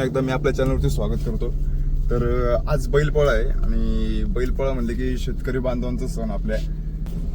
पुन्हा एकदा मी आपल्या चॅनलवरती स्वागत करतो. तर आज बैलपोळा आहे आणि बैलपोळा म्हणले की शेतकरी बांधवांचा सण आपल्या.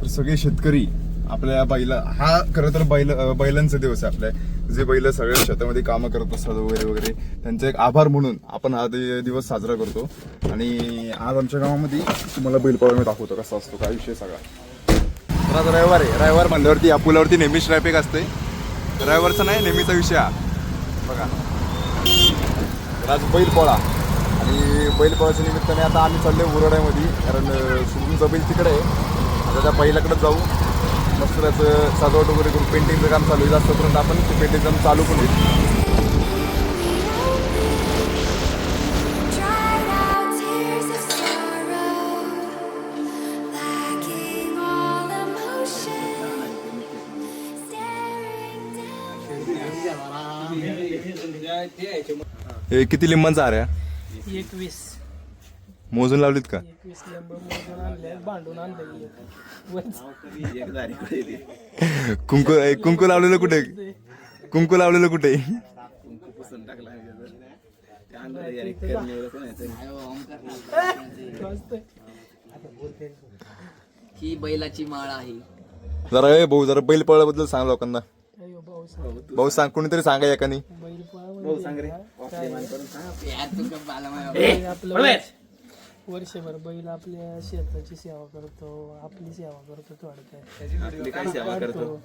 तर सगळे शेतकरी आपल्या बैला हा खरं तर बैल बैलांचा दिवस आहे आपल्या. जे बैल सगळ्या शेतामध्ये कामं करत असतात वगैरे वगैरे त्यांचा एक आभार म्हणून आपण हा दिवस साजरा करतो. आणि आज आमच्या गावामध्ये तुम्हाला बैलपोळा मी दाखवतो कसा असतो काय विषय सगळा तर आज रविवार आहे. रविवार म्हणल्यावरती या पुलावरती नेहमीच ट्रॅफिक असते रविवारचा नाही नेहमीचा विषय हा. बघा. आज बैलपोळा. आणि बैलपोळाच्या निमित्ताने आता आम्ही चाललो आहे मुरड्यामध्ये कारण अं, बैल तिकडे. आहे आता त्या बैलाकडे जाऊ. मस्त त्याचं सजावट वगैरे करून पेंटिंगचं काम चालू आहे. जास्तपर्यंत आपण ते पेंटिंग काम चालू पण होईल हे किती लिंबांचा आर आहे? एकवीस. मोजून लावलीत का? एकवीस लिंब मोजून आणले भांडून आणले वच कुंकू ए, कुंकू लावलेलं कुठे? कुंकू लावलेलं कुठे? वाजतंय. ही बैलाची माळ आहे. जरा ए भाऊ जरा बैलपोळ्याबद्दल सांग लोकांना. भाऊ सांग. भाऊ सांग कोणीतरी सांगा एकानी? यार माया. बैल आपलं वर्ष- वर्षभर बैल आपल्या शेताची सेवा करतो आपली सेवा करतो थोडक्यात. आपली काय सेवा करतो?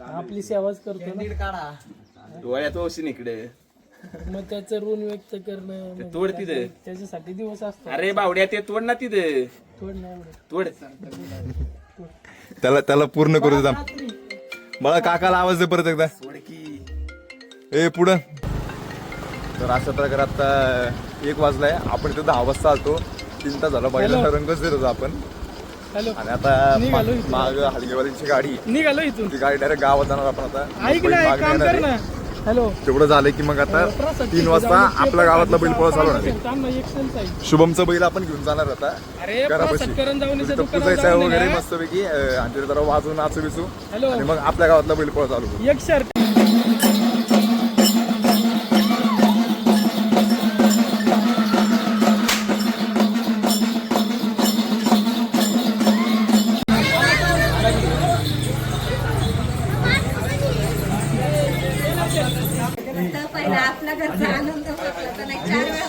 आपली सेवाच करतो ना. डोळ्यात ओशीन इकडे. मग त्याचं ऋण व्यक्त करणं म्हणजे तोड तिथे. त्याचं- त्याच्यासाठी दिवस असतो. अरे बावड्या ते तोड ना तिथे. थोड नाही एवढं. तोड. त्याला त्याला पूर्ण करू देता मला काकाला आवाज दे परत एकदा. ए पुढं. तर अशा प्रकारे आता एक वाजलाय. आपण इथे दहा वाजता आलतो. तीन तास झाला बैलाला रंगच देत होतो आपण. हॅलो. आणि आता. माग हलगेवालीची गाडी. निघालो इथून. ती गाडी डायरेक्ट गावात जाणार आपण आता. हॅलो. तेवढं झालं की मग आता तीन वाजता आपल्या गावातला बैल चालू होणार. आहे. शुभमचा बैल आपण घेऊन जाणार आता. घरापाशी. पुजायचं वगैरे. मस्तपैकी आणि जरा वाजून नाचू बिचू. आणि मग आपल्या गावातला बैल चालू. एक शर्ट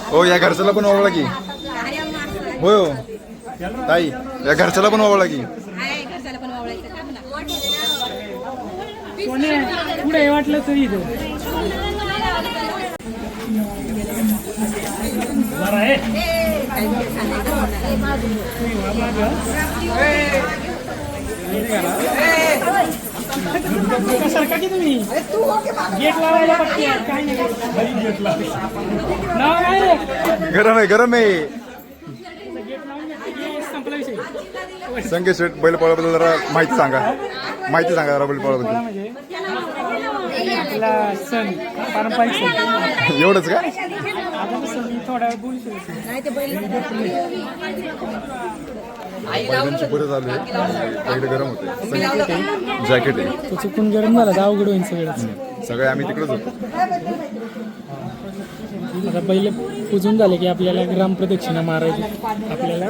हो या घरच्याला पण ओळखला की होय हो ताई या घरच्याला पण ओळखला की पुढे वाटलं तरी इथं की तुम्ही? गेट लावायला. काय नाही. नाव काय रे गरम आहे गरम आहे. संकेत शेठ बैल पोळ्याबद्दल जरा माहिती सांगा. माहिती सांगा जरा बैल पोळ्याबद्दल आपला सण पारंपरिक सण. एवढंच का? थोडा बैलांची पुढे चालू आहे गरम होते. जॅकेट आहे. तो चुकून गरम झाला. तर अवघड होईल सगळंच सगळे आम्ही तिकडेच होतो. आता पहिले पुजून झाले की आपल्याला ग्रामप्रदक्षिणा मारायची. आपल्याला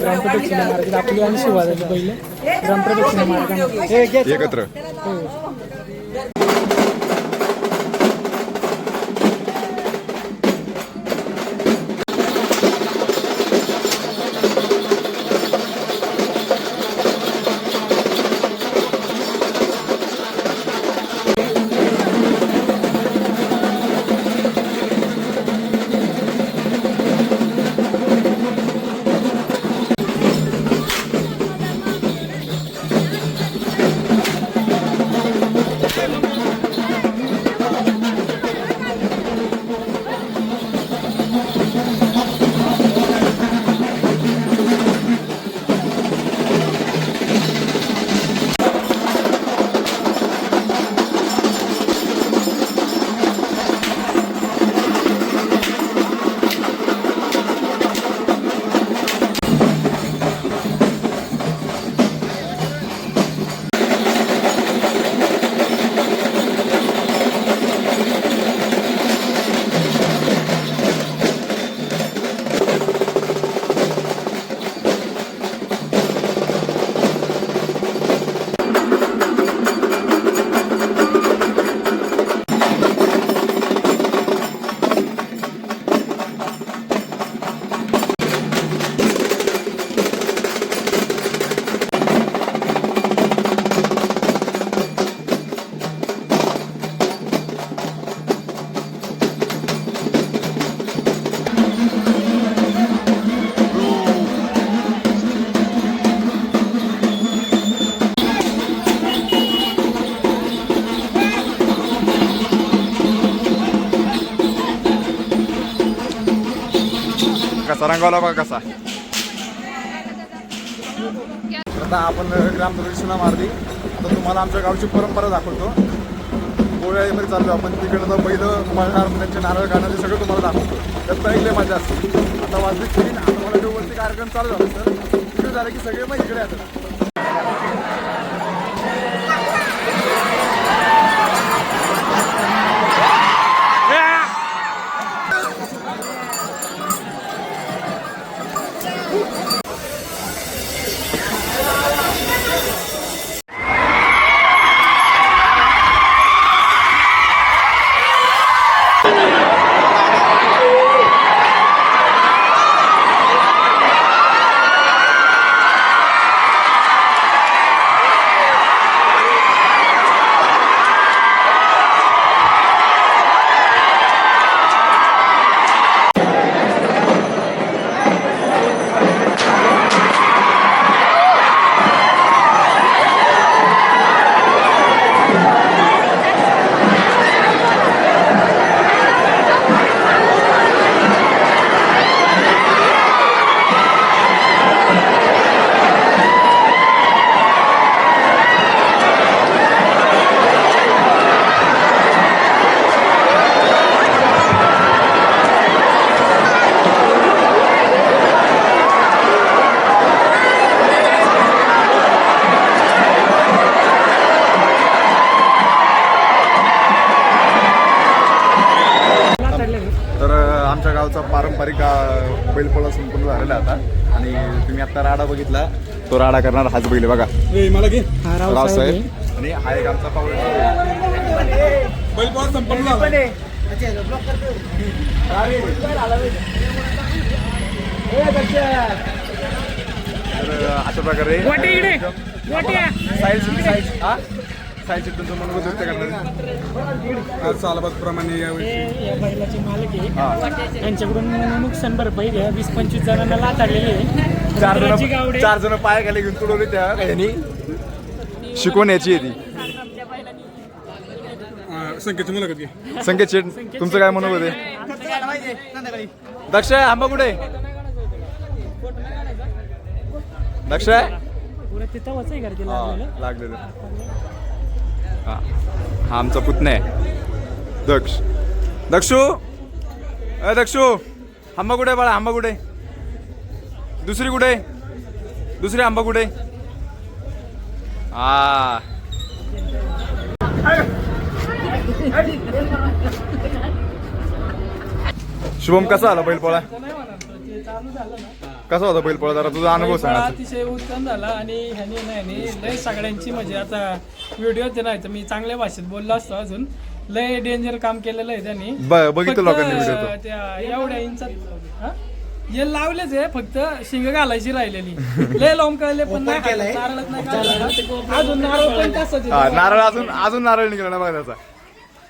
ग्रामप्रदक्षिणा मारायची. आपली आणि शिवाजाची पहिले. ग्रामप्रदक्षिणा मारायची. एकत्र. हो. सरंगावला बघा कसा आता आपण ग्रामप्रदक्षिणा मारली. तर तुम्हाला आमच्या गावची परंपरा दाखवतो. गोव्यामध्ये चाललो आपण. तिकडं तर पहिलं मळणार त्यांचे नारळ काढणार सगळं तुम्हाला दाखवतो. तर पहिले मजा असते आता वाजली तीन. आता मला जो वरती कार्यक्रम चालू झाला तर तिकडे झालं की सगळे मग इकडे येतात तर अं, आमच्या गावचा पारंपरिक बैलपोळा संपूर्ण झालेला आता. आणि तुम्ही आता राडा बघितला तो राडा करणार हाच बैल बघा. हा रावसाहेब. आणि हा एक आमचा पाऊल अशा प्रकारे साईड साईड हा? मनोगत व्यक्त करणार. सालबादप्रमाणे यावेळी हे या बैलाचे मालक हा. आहे. यांच्याकडून नुकसान भरपाई घ्या. वीस पंचवीस जणांना लात आलेली आहे. चार रुद्राची जण गावडे. चार जण पाय खाली घेऊन तुडवले त्या यांनी. शिकवण्याची आहे ती. अं, संख्येची मुलाखत घे संकेत शेठ तुमचं काय मनोगत आहे दक्ष आंबा कुठे? दक्ष तिथं आहे गर्दी लागलेलं लागलेलं. हा. हा आमचा पुतण्या आहे. दक्ष. दक्षू? ए दक्षू. आंबा कुठे बाळा? आंबा कुठे दुसरी कुठे दुसरी आंबा कुठे हा. शुभम कसा आला बैलपोळा कसा होता बैलपोळा जरा तुझा अनुभव सांगा अतिशय उत्तम झाला आणि ह्याने नाही ह्याने लय सगळ्यांची म्हणजे आता व्हिडिओ नाही तर मी चांगल्या भाषेत बोललो असतो अजून लय डेंजर काम केलेलं आहे त्यांनी ब- बघितलं फक्त, लोकांनी तो. त्या एवढ्या इंचात हा? हे लावलेच आहे फक्त शिंग घालायची राहिलेली लय लावून कळले पण नाही. नारळच नाही. अजून नारळ पण तसंच हा. नारळ अजून अजून नारळ निघाला ना बघा त्याचा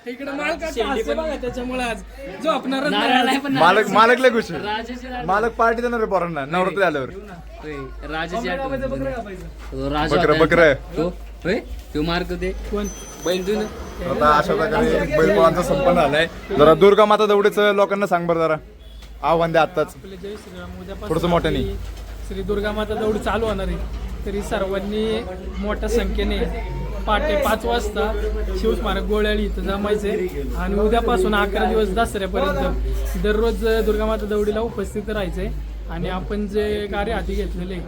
इकडे मालकाचं हास्य बघा त्याच्यामुळे आज. जो आपणारच नाही आज. मालक मालक लय खुश. मालक पार्टी देणार आहे पोरांना नवरात्री आल्यावर. राजाची. तो राजा बकरं होता. बकरं तो होय? तो मार्ग दे. कोण? बैल देऊ ना आता अशा प्रकारे बैलपोळांचा संपन्न झालाय. जरा दुर्गा माता दौडीच लोकांना सांग बरं जरा. आव्हान द्या आत्ताच. आपले जय श्रीराम. उद्यापासून थोडंसं मोठ्याने. आपली श्री दुर्गा माता दौड चालू होणार आहे. तरी सर्वांनी मोठ्या संख्येने पहाटे पाच वाजता शिवस्मारक गोळ्याळी इथं जमायचे आणि उद्यापासून अकरा दिवस दसऱ्यापर्यंत दररोज दुर्गा माता दौडीला उपस्थित राहायचे आणि आपण जे कार्य हाती घेतलेले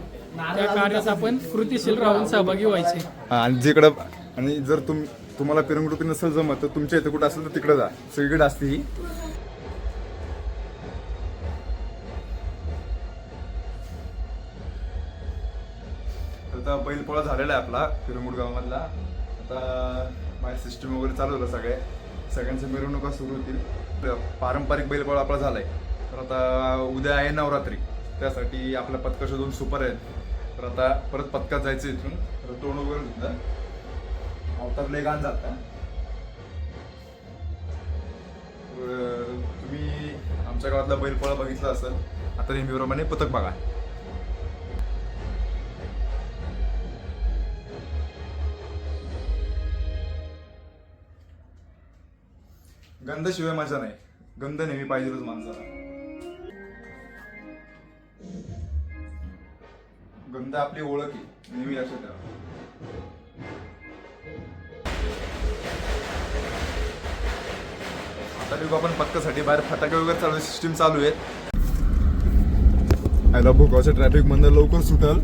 त्या कार्यात आपण कृतीशील राहून सहभागी व्हायचे आणि जिकडं आणि जर तुम तुम्हाला पिरंगुटी नसेल जमत तर तुमच्या इथे कुठं असेल तर तिकडे जा. सगळीकडे असते ही. आता बैलपोळा झालेला आहे आपला पिरंगुड गावामधला. आता माझ्या सिस्टम वगैरे चालू झालं सगळे. सगळ्यांच्या मिरवणुका सुरू होतील. पारंपरिक बैलपोळा आपला झाला आहे तर आता उद्या आहे नवरात्री. त्यासाठी आपल्या पथकाच्या दोन सुपर आहेत. तर आता परत पथकात जायचं इथून. तर तोंड वगैरे सुद्धा अवतारले गाण जाता. तुम्ही आमच्या गावातला बैलपोळा बघितला असेल आता नेहमीप्रमाणे पथक बघा. गंधाशिवाय मजा नाही. गंध नेहमी पाहिजेच माणसाला. गंध आपली ओळख आहे नेहमी लक्षात ठेवा. आता बघू आपण पक्कासाठी बाहेर फटाके वगैरे चालू सिस्टीम चालू आहे आयला भोगावच्या ट्रॅफिक मधनं लवकर सुटल.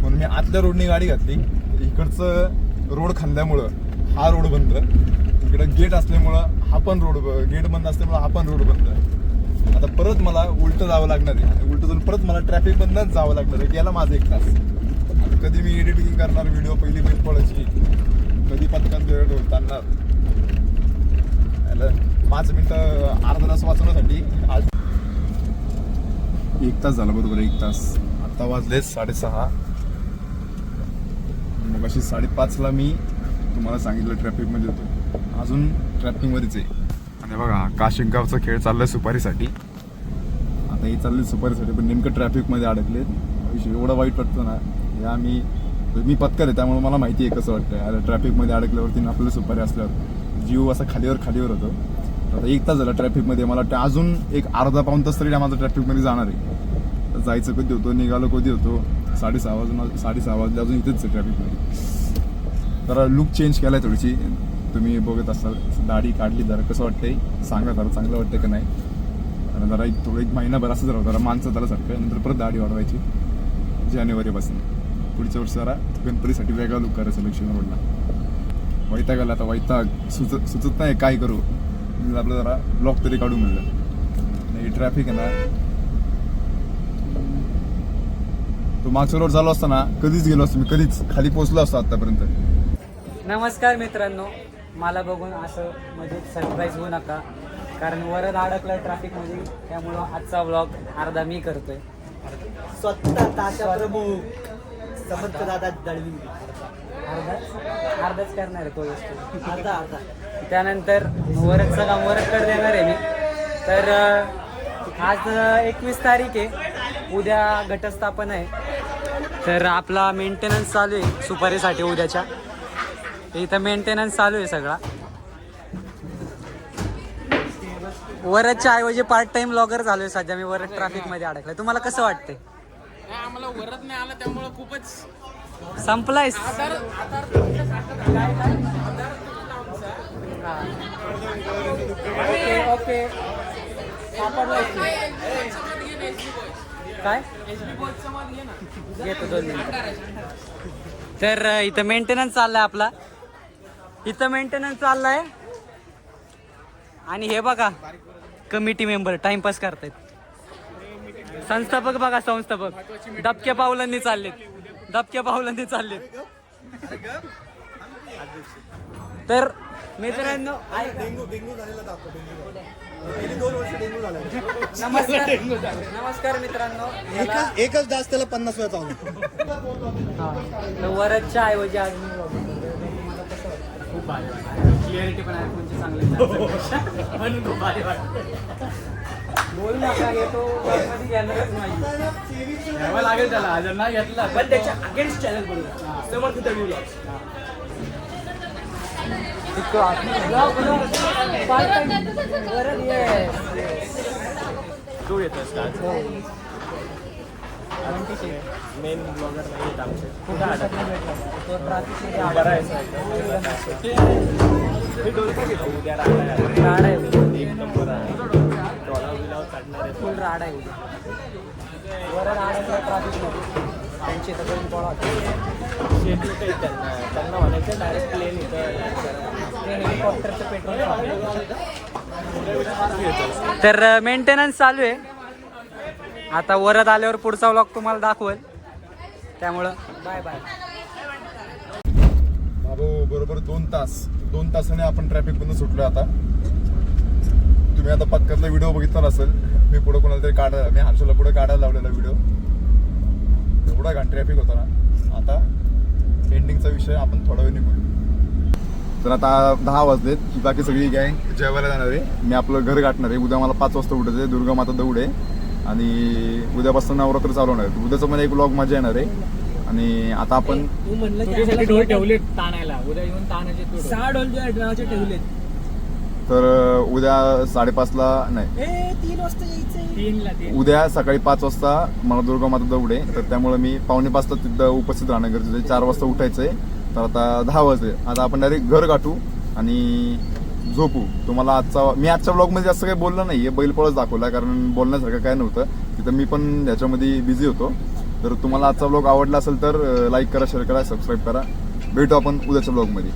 म्हणून मी आतल्या रोडनी गाडी घातली. इकडचं रोड खांद्यामुळं हा रोड बंद. इकडं गेट असल्यामुळं हा पण रोड गेट बंद असल्यामुळं हा पण रोड बंद. आता परत मला उलट जावं लागणार आहे. उलटं उलट जाऊन परत मला ट्रॅफिक बंदच जावं लागणार आहे. गेला माझा एक तास. आता कधी मी एडिटिंग करणार व्हिडिओ पहिली बैल पडायची कधी पथकात वेळ ताणणार पाच मिनटं अर्धा तास वाचवण्यासाठी आज एक तास झाला बरोबर एक तास. आता वाजले साडेसहा. मग अशी साडेपाचला मी तुम्हाला सांगितलं ट्रॅफिकमध्ये होतो. अजून ट्रॅफिकमध्येच आहे. आणि बघा काशिंगावचा खेळ चाललाय सुपारीसाठी. आता हे चालले सुपारीसाठी पण नेमकं ट्रॅफिकमध्ये अडकलेत विषय एवढा वाईट वाटतो ना. या मी मी पत्कर आहे त्यामुळे मला माहिती आहे कसं वाटतं अरे ट्रॅफिकमध्ये अडकल्यावरती ना आपल्याला सुपारी असल्यावर जीव असा खालीवर खालीवर होतो. आता एक तास झाला ट्रॅफिकमध्ये मला वाटतं अजून एक अर्धा पाऊन तास तरी माझा ट्रॅफिकमध्ये जाणार आहे. तर जायचं कधी होतो निघालो कधी होतो? साडेसहा वाजून साडेसहा वाजले अजून इथेच आहे ट्रॅफिकमध्ये जरा लुक चेंज केलाय थोडीशी. तुम्ही बघत असाल दाढी काढली जरा कसं वाटतंय? सांगा जरा चांगलं वाटतं का नाही? आणि जरा एक थोडं एक महिनाभर असं जरा जरा माणसं जरा सारखं नंतर परत दाढी वाढवायची. जानेवारीपासून. पुढच्या वर्षी जरा गणपतीसाठी वेगळा लुक करायचं लक्ष्मी रोडला. वैताग आला आता वैताग. सुचत सुचत नाही काय करू. म्हणजे आपलं जरा ब्लॉक तरी काढू म्हणलं. नाही ट्रॅफिक आहे ना. तो मागच्या रोड झालो असताना कधीच गेलो असतो मी कधीच. खाली पोहोचलो असतो आतापर्यंत. नमस्कार मित्रांनो. मला बघून असं म्हणजे सरप्राईज होऊ नका. कारण वरद अडकलं ट्रॅफिकमध्ये त्यामुळं आजचा व्लॉग अर्धा मी करतोय. स्वतः प्रमुख समर्थ दादा दळवी. अर्धाच अर्धाच करणार आहे तो वस्तू अर्धा अर्धा. त्यानंतर वरदचं काम वरदकडे देणार आहे मी. तर अं, आज एकवीस तारीख आहे. उद्या घटस्थापन आहे. तर आपला मेंटेनन्स चालू आहे सुपारीसाठी उद्याच्या. इथं मेंटेनन्स चालू आहे सगळा. वरदच्या ऐवजी पार्ट टाइम ब्लॉगर झालो आहे सध्या मी वरद ट्रॅफिकमध्ये अडकलाय. तुम्हाला कसं वाटतंय? आम्हाला वरत नाही आला त्यामुळे खूपच ओके तू. काय? घेतो दोन मिनिटं. तर इथं मेंटेनन्स चाललाय आपला. इथं मेंटेनन्स चाललाय. आणि हे बघा कमिटी मेंबर टाइमपास करतायत. संस्थापक बघा संस्थापक. दबक्या पावलांनी चाललेत. दबक्या पावलांनी चाललेत. तर मित्रांनो. नमस्कार. नमस्कार मित्रांनो. एकच डास त्याला पन्नास वेळा चालू. हा. तर वरदच्या ऐवजी आज मी vlog करतोय. तर तुम्हाला कसं वाटतं? खूप भारी क्लिअरिटी पण आहे कोणची चांगली. म्हणून खूप भारी वाटतं. बोल नका येतो मध्ये घेणारच नाही. घ्यावं लागेल त्याला. जर नाही घेतला पण त्याच्या अगेन्स्ट चॅनल बनवू समर्थ दळवी vlogs. वरद ये तू येतोस का मेन ब्लॉगर नाही आमचे. कुठं अडकला बरं. आहे मी डोलका घेतो उद्या राहणार राडा आहे. उद्या. एक नंबर आहे. डॉला बिलावर काढणार आहे. फुल राडा आहे उद्या. ट्रॅफिकमध्ये त्यांची इथं दोन पोळा होते. शेती काही त्यांना. त्यांना म्हणायचं डायरेक्ट प्लेन इथं हेलिकॉप्टरचं पेट्रोल तर मेंटेनन्स चालू आहे. आता वरद आल्यावर पुढचा व्लॉग तुम्हाला दाखवेल. त्यामुळं बाय बाय बाबू बरोबर दोन तास. दोन तासाने आपण ट्रॅफिक मधून सुटलो आता. तुम्ही आता पत्कातला व्हिडिओ बघितला असेल मी पुढे कोणाला तरी काढायला मी हर्षला पुढे काढायला लावलेला व्हिडिओ एवढा घाण ट्रॅफिक होता ना. आता एंडिंगचा विषय आपण थोडा वेळ निघू तर आता दहा वाजलेत ही बाकी सगळी गँग जेवायला जाणार आहे. मी आपलं घर गाठणार आहे. उद्या मला पाच वाजता उठायचं आहे. दुर्गा माता दौड आहे. आणि उद्यापासून नवरात्र चालू होणार आहे. उद्याचं मला एक ब्लॉग मजा येणार आहे. आणि आता आपण तू म्हणलं ठेवलेत ताणायला. उद्या येऊन ताणायचे सहा नावाचे ठेवलेत. तर उद्या साडेपाचला नाही. तीन वाजता उद्या सकाळी पाच वाजता मला दुर्गा माता दौड आहे. तर त्यामुळे मी पावणे पाचला तिथं उपस्थित राहणं गरजेचं आहे चार वाजता उठायचंय. तर आता दहा वाजले. आता आपण डायरेक्ट घर गाठू आणि झोपू. तुम्हाला आजचा मी आजच्या ब्लॉगमध्ये जास्त काही बोललं नाहीये. बैलपोळच दाखवला कारण बोलण्यासारखं काय नव्हतं. तिथं मी पण ह्याच्यामध्ये बिझी होतो. तर तुम्हाला आजचा ब्लॉग आवडला असेल तर लाईक करा शेअर करा सबस्क्राईब करा. भेटू आपण उद्याच्या ब्लॉगमध्ये